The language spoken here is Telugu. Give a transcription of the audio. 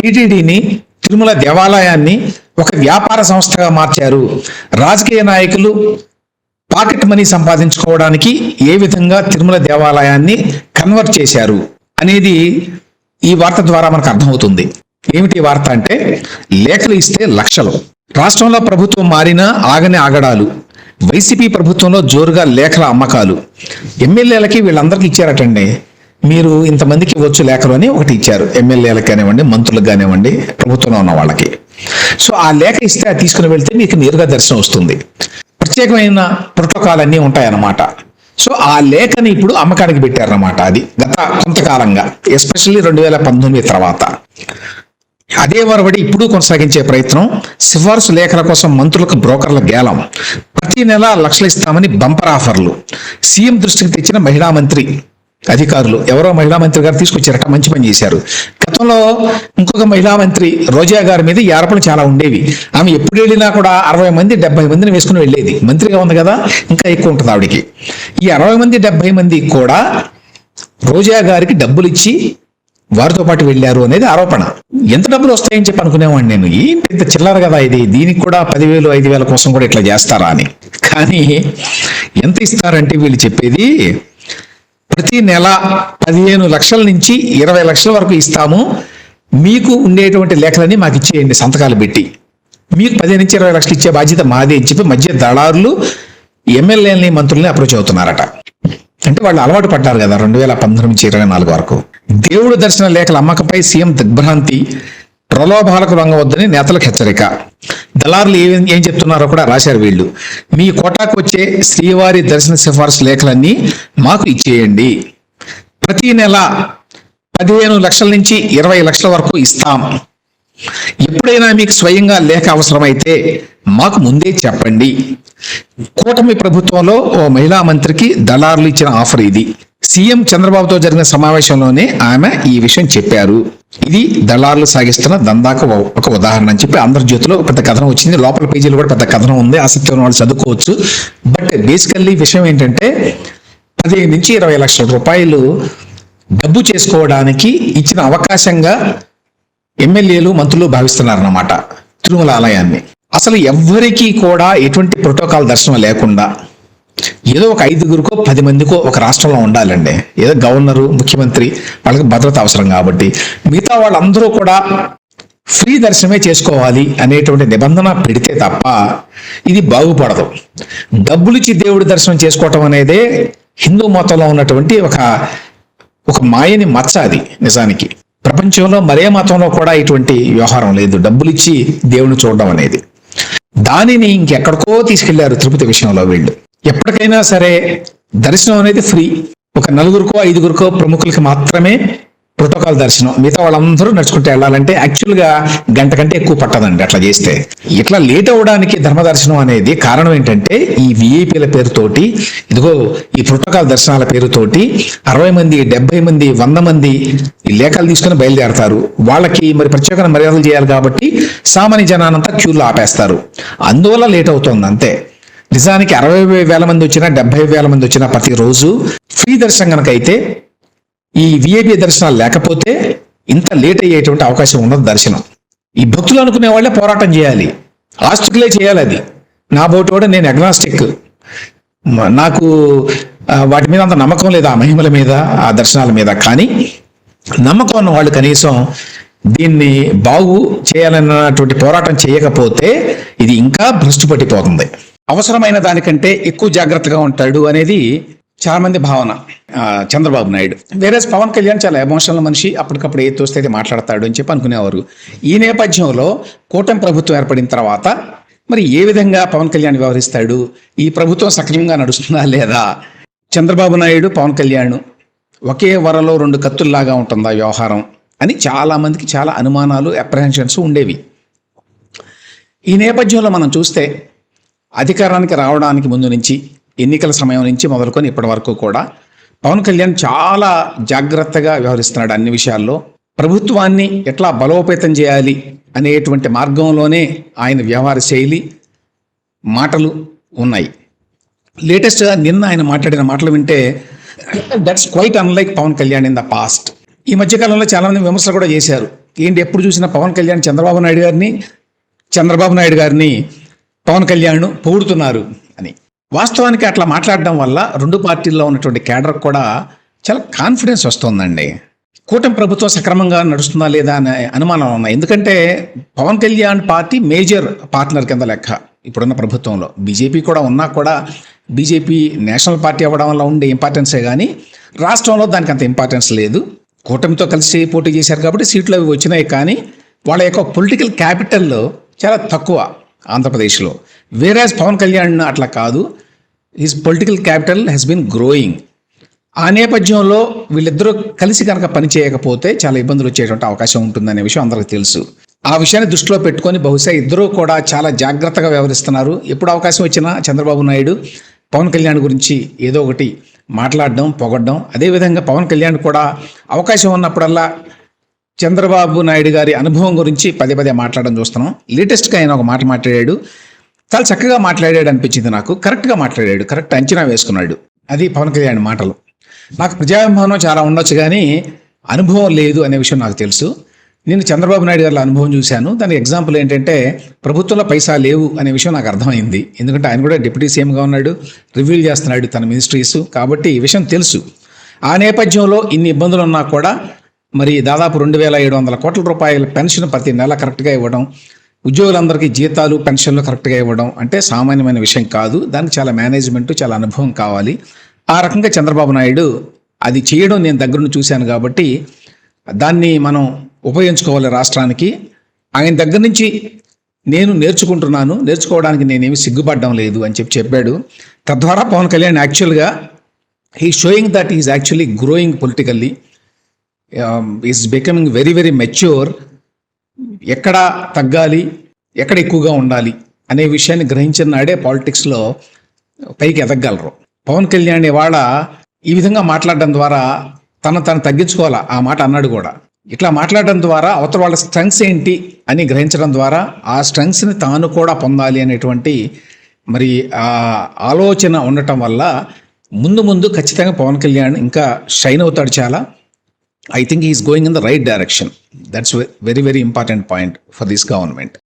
టీటీడీని తిరుమల దేవాలయాన్ని ఒక వ్యాపార సంస్థగా మార్చారు. రాజకీయ నాయకులు పాకెట్ మనీ సంపాదించుకోవడానికి ఏ విధంగా తిరుమల దేవాలయాన్ని కన్వర్ట్ చేశారు అనేది ఈ వార్త ద్వారా మనకు అర్థమవుతుంది. ఏమిటి వార్త అంటే లేఖలు ఇస్తే లక్షలు. రాష్ట్రంలో ప్రభుత్వం మారినా ఆగని ఆగడాలు. వైసీపీ ప్రభుత్వంలో జోరుగా లేఖల అమ్మకాలు. ఎమ్మెల్యేలకి వీళ్ళందరికీ ఇచ్చారటండి. మీరు ఇంతమందికి ఇవ్వచ్చు లేఖలు అని ఒకటి ఇచ్చారు. ఎమ్మెల్యేలకు కానివ్వండి మంత్రులకు కానివ్వండి ప్రభుత్వంలో ఉన్న వాళ్ళకి. సో ఆ లేఖ ఇస్తే అది తీసుకుని వెళ్తే మీకు నేరుగా దర్శనం వస్తుంది. ప్రత్యేకమైన ప్రోటోకాల్ అన్నీ ఉంటాయన్నమాట. సో ఆ లేఖని ఇప్పుడు అమ్మకానికి పెట్టారన్నమాట అది గత కొంతకాలంగా. ఎస్పెషల్లీ రెండు వేల పంతొమ్మిది తర్వాత. అదే వరబడి ఇప్పుడు కొనసాగించే ప్రయత్నం. సిఫార్సు లేఖల కోసం మంత్రులకు బ్రోకర్ల గేలం. ప్రతి నెల లక్షలు ఇస్తామని బంపర్ ఆఫర్లు. సీఎం దృష్టికి తెచ్చిన మహిళా మంత్రి అధికారులు ఎవరో మహిళా మంత్రి గారు తీసుకొచ్చారట మంచి పని చేశారు. గతంలో ఇంకొక మహిళా మంత్రి రోజా గారి మీద ఈ ఆరోపణలు చాలా ఉండేవి. ఆమె ఎప్పుడు వెళ్ళినా కూడా అరవై మంది డెబ్బై మందిని వేసుకుని వెళ్ళేది. మంత్రిగా ఉంది కదా ఇంకా ఎక్కువ ఉంటుంది ఆవిడకి. ఈ అరవై మంది డెబ్బై మంది కూడా రోజా గారికి డబ్బులు ఇచ్చి వారితో పాటు వెళ్ళారు అనేది ఆరోపణ. ఎంత డబ్బులు వస్తాయని చెప్పి అనుకునేవాడిని నేను. ఏంటి ఇంత చిల్లర కదా ఇది. దీనికి కూడా పదివేలు ఐదు వేల కోసం కూడా ఇట్లా చేస్తారా అని. కానీ ఎంత ఇస్తారంటే వీళ్ళు చెప్పేది ప్రతి నెల పదిహేను లక్షల నుంచి ఇరవై లక్షల వరకు ఇస్తాము. మీకు ఉండేటువంటి లేఖలని మాకు ఇచ్చేయండి సంతకాలు పెట్టి. మీకు పదిహేను నుంచి ఇరవై లక్షలు ఇచ్చే బాధ్యత మాదే అని చెప్పి మధ్య దళారులు ఎమ్మెల్యేలని మంత్రుల్ని అప్రోచ్ అవుతున్నారట. అంటే వాళ్ళు అలవాటు పడ్డారు కదా రెండు వేల పంతొమ్మిది నుంచి ఇరవై నాలుగు వరకు. దేవుడు దర్శన లేఖల అమ్మకంపై సీఎం దిగ్భ్రాంతి ప్రలోభాలకు రంగవద్దని నేతలకు హెచ్చరిక. దళారులు ఏం ఏం చెప్తున్నారో కూడా రాశారు వీళ్ళు. మీ కోటాకు వచ్చే శ్రీవారి దర్శన సిఫార్సు లేఖలన్నీ మాకు ఇచ్చేయండి. ప్రతి నెల పదిహేను లక్షల నుంచి ఇరవై లక్షల వరకు ఇస్తాం. ఎప్పుడైనా మీకు స్వయంగా లేఖ అవసరమైతే మాకు ముందే చెప్పండి. కూటమి ప్రభుత్వంలో ఓ మహిళా మంత్రికి దళారులు ఇచ్చిన ఆఫర్ ఇది. సీఎం చంద్రబాబుతో జరిగిన సమావేశంలోనే ఆమె ఈ విషయం చెప్పారు. ఇది దళారులు సాగిస్తున్న దందాకు ఒక ఉదాహరణ అని చెప్పి ఆంధ్రజ్యోతిలో జ్యోతిలో పెద్ద కథనం వచ్చింది. లోపల పేజీలో కూడా పెద్ద కథనం ఉంది. ఆసక్తి ఉన్న వాళ్ళు చదువుకోవచ్చు. బట్ బేసికల్లీ విషయం ఏంటంటే పదిహేను నుంచి ఇరవై లక్షల రూపాయలు డబ్బు చేసుకోవడానికి ఇచ్చిన అవకాశంగా ఎమ్మెల్యేలు మంత్రులు భావిస్తున్నారన్నమాట. తిరుమల ఆలయాన్ని. అసలు ఎవ్వరికీ కూడా ఎటువంటి ప్రోటోకాల్ దర్శనం లేకుండా ఏదో ఒక ఐదుగురికో పది మందికో ఒక రాష్ట్రంలో ఉండాలండి. ఏదో గవర్నరు ముఖ్యమంత్రి వాళ్ళకి భద్రత అవసరం కాబట్టి. మిగతా వాళ్ళందరూ కూడా ఫ్రీ దర్శనమే చేసుకోవాలి అనేటువంటి నిబంధన పెడితే తప్ప ఇది బాగుపడదు. డబ్బులిచ్చి దేవుడి దర్శనం చేసుకోవటం అనేదే హిందూ మతంలో ఉన్నటువంటి ఒక ఒక మాయని మచ్చ అది నిజానికి. ప్రపంచంలో మరే మతంలో కూడా ఇటువంటి వ్యవహారం లేదు. డబ్బులు ఇచ్చి దేవుని చూడడం అనేది. దానిని ఇంకెక్కడికో తీసుకెళ్ళారు తిరుపతి విషయంలో వీళ్ళు. ఎప్పటికైనా సరే దర్శనం అనేది ఫ్రీ. ఒక నలుగురికో ఐదుగురికో ప్రముఖులకి మాత్రమే ప్రోటోకాల్ దర్శనం. మిగతా వాళ్ళందరూ నడుచుకుంటూ వెళ్ళాలంటే యాక్చువల్గా గంట కంటే ఎక్కువ పట్టదండి అట్లా చేస్తే. ఇట్లా లేట్ అవ్వడానికి ధర్మ దర్శనం అనేది కారణం ఏంటంటే ఈ విఐపీల పేరుతోటి ఇదిగో ఈ ప్రోటోకాల్ దర్శనాల పేరుతోటి అరవై మంది డెబ్బై మంది వంద మంది ఈ లేఖలు తీసుకుని బయలుదేరతారు. వాళ్ళకి మరి ప్రత్యేకమైన మర్యాదలు చేయాలి కాబట్టి సామాన్య జనానంతా క్యూలో ఆపేస్తారు. అందువల్ల లేట్ అవుతుంది అంతే. నిజానికి అరవై వేల మంది వచ్చినా డెబ్బై వేల మంది వచ్చినా ప్రతిరోజు ఫ్రీ దర్శనం కనుకైతే ఈ విఐపి దర్శనాలు లేకపోతే ఇంత లేట్ అయ్యేటువంటి అవకాశం ఉన్నది దర్శనం. ఈ భక్తులు అనుకునే వాళ్ళే పోరాటం చేయాలి. ఆస్తికులే చేయాలి అది. నా బోటు కూడా నేను అగ్నాస్టిక్ నాకు వాటి మీద అంత నమ్మకం లేదు ఆ మహిమల మీద ఆ దర్శనాల మీద. కానీ నమ్మకం ఉన్న వాళ్ళు కనీసం దీన్ని బాగు చేయాలన్నటువంటి పోరాటం చేయకపోతే ఇది ఇంకా భ్రష్టు పట్టిపోతుంది అవసరమైన దానికంటే ఎక్కువ జాగ్రత్తగా ఉంటాడు అనేది చాలా మంది భావన చంద్రబాబు నాయుడు. వేరే పవన్ కళ్యాణ్ చాలా ఎమోషనల్ మనిషి అప్పటికప్పుడు ఏ తోస్తే అది మాట్లాడతాడు అని చెప్పి అనుకునేవారు. ఈ నేపథ్యంలో కూటమి ప్రభుత్వం ఏర్పడిన తర్వాత మరి ఏ విధంగా పవన్ కళ్యాణ్ వ్యవహరిస్తాడు? ఈ ప్రభుత్వం సక్రమంగా నడుస్తుందా లేదా? చంద్రబాబు నాయుడు పవన్ కళ్యాణ్ ఒకే వరలో రెండు కత్తుల్లాగా ఉంటుందా వ్యవహారం అని చాలా మందికి చాలా అనుమానాలు అప్రహెన్షన్స్ ఉండేవి. ఈ నేపథ్యంలో మనం చూస్తే అధికారానికి రావడానికి ముందు నుంచి ఎన్నికల సమయం నుంచి మొదలుకొని ఇప్పటి వరకు కూడా పవన్ కళ్యాణ్ చాలా జాగ్రత్తగా వ్యవహరిస్తున్నాడు అన్ని విషయాల్లో. ప్రభుత్వాన్ని ఎట్లా బలోపేతం చేయాలి అనేటువంటి మార్గంలోనే ఆయన వ్యవహార శైలి మాటలు ఉన్నాయి. లేటెస్ట్గా నిన్న ఆయన మాట్లాడిన మాటలు వింటే that's quite unlike Pawan Kalyan in the past ఈ మధ్యకాలంలో చాలామంది చాలా మంది విమర్శలు కూడా చేశారు. ఏంటి ఎప్పుడు చూసినా పవన్ కళ్యాణ్ చంద్రబాబు నాయుడు గారిని చంద్రబాబు నాయుడు గారిని పవన్ కళ్యాణ్ పొగుడుతున్నారు అని. వాస్తవానికి అట్లా మాట్లాడడం వల్ల రెండు పార్టీల్లో ఉన్నటువంటి కేడర్ కూడా చాలా కాన్ఫిడెన్స్ వస్తుందండి. కూటమి ప్రభుత్వం సక్రమంగా నడుస్తుందా లేదా అనే అనుమానం ఉన్నాయి. ఎందుకంటే Pawan Kalyan party major partner కింద లెక్క ఇప్పుడున్న ప్రభుత్వంలో. బీజేపీ కూడా ఉన్నా కూడా బీజేపీ నేషనల్ పార్టీ అవ్వడం వల్ల ఉండే ఇంపార్టెన్సే కానీ రాష్ట్రంలో దానికి అంత ఇంపార్టెన్స్ లేదు. కూటమితో కలిసి పోటీ చేశారు కాబట్టి సీట్లు అవి వచ్చినాయి కానీ వాళ్ళ యొక్క పొలిటికల్ క్యాపిటల్ చాలా తక్కువ ఆంధ్రప్రదేశ్లో. వేరేజ్ పవన్ కళ్యాణ్ అట్లా కాదు his political capital has been growing ఆ నేపథ్యంలో వీళ్ళిద్దరూ కలిసి కనుక పని చేయకపోతే చాలా ఇబ్బందులు వచ్చేటువంటి అవకాశం ఉంటుందనే విషయం అందరికీ తెలుసు. ఆ విషయాన్ని దృష్టిలో పెట్టుకొని బహుశా ఇద్దరూ కూడా చాలా జాగ్రత్తగా వ్యవహరిస్తున్నారు. ఎప్పుడు అవకాశం వచ్చినా చంద్రబాబు నాయుడు పవన్ కళ్యాణ్ గురించి ఏదో ఒకటి మాట్లాడడం పొగడ్డం. అదేవిధంగా పవన్ కళ్యాణ్ కూడా అవకాశం ఉన్నప్పుడల్లా చంద్రబాబు నాయుడు గారి అనుభవం గురించి పదే పదే మాట్లాడడం చూస్తున్నాం. లేటెస్ట్గా ఆయన ఒక మాట మాట్లాడాడు. చాలా చక్కగా మాట్లాడాడు అనిపించింది నాకు. కరెక్ట్గా మాట్లాడాడు. కరెక్ట్ అంచనా వేసుకున్నాడు. అది పవన్ కళ్యాణ్ మాటలు. నాకు ప్రజాభిమానం చాలా ఉండొచ్చు కానీ అనుభవం లేదు అనే విషయం నాకు తెలుసు. నేను చంద్రబాబు నాయుడు గారి అనుభవం చూశాను. దానికి ఎగ్జాంపుల్ ఏంటంటే ప్రభుత్వంలో పైసా లేవు అనే విషయం నాకు అర్థమైంది. ఎందుకంటే ఆయన కూడా డిప్యూటీ సీఎంగా ఉన్నాడు. రివ్యూల్ చేస్తున్నాడు తన మినిస్ట్రీస్ కాబట్టి ఈ విషయం తెలుసు. ఆ నేపథ్యంలో ఇన్ని ఇబ్బందులు ఉన్నా కూడా మరి దాదాపు రెండు వేల ఏడు వందల కోట్ల రూపాయల పెన్షన్ ప్రతి నెల కరెక్ట్గా ఇవ్వడం ఉద్యోగులందరికీ జీతాలు పెన్షన్లు కరెక్ట్గా ఇవ్వడం అంటే సామాన్యమైన విషయం కాదు. దానికి చాలా మేనేజ్మెంట్ చాలా అనుభవం కావాలి. ఆ రకంగా చంద్రబాబు నాయుడు అది చేయడం నేను దగ్గరుండి చూశాను కాబట్టి దాన్ని మనం ఉపయోగించుకోవాలి రాష్ట్రానికి. ఆయన దగ్గర నుంచి నేను నేర్చుకుంటున్నాను. నేర్చుకోవడానికి నేనేమి సిగ్గుపడడం లేదు అని చెప్పి చెప్పాడు. తద్వారా పవన్ కళ్యాణ్ యాక్చువల్గా he showing that is actually growing politically. Is becoming very very mature ఎక్కడ తగ్గాలి? ఎక్కడ ఎక్కువగా ఉండాలి? అనే విషయాన్ని గ్రహించిన నాడే పాలిటిక్స్లో పైకి ఎదగలరు. పవన్ కళ్యాణ్ ఇవాళ ఈ విధంగా మాట్లాడడం ద్వారా తను తను తగ్గించుకోవాలా? ఆ మాట అన్నాడు కూడా. ఇట్లా మాట్లాడడం ద్వారా అవతల వాళ్ళ స్ట్రెంగ్స్ ఏంటి అని గ్రహించడం ద్వారా ఆ స్ట్రెంగ్స్ని తాను కూడా పొందాలి అనేటువంటి మరి ఆ ఆలోచన ఉండటం వల్ల ముందు ముందు ఖచ్చితంగా పవన్ కళ్యాణ్ ఇంకా షైన్ అవుతాడు చాలా. I think he's going in the right direction. That's a very, very important point for this government.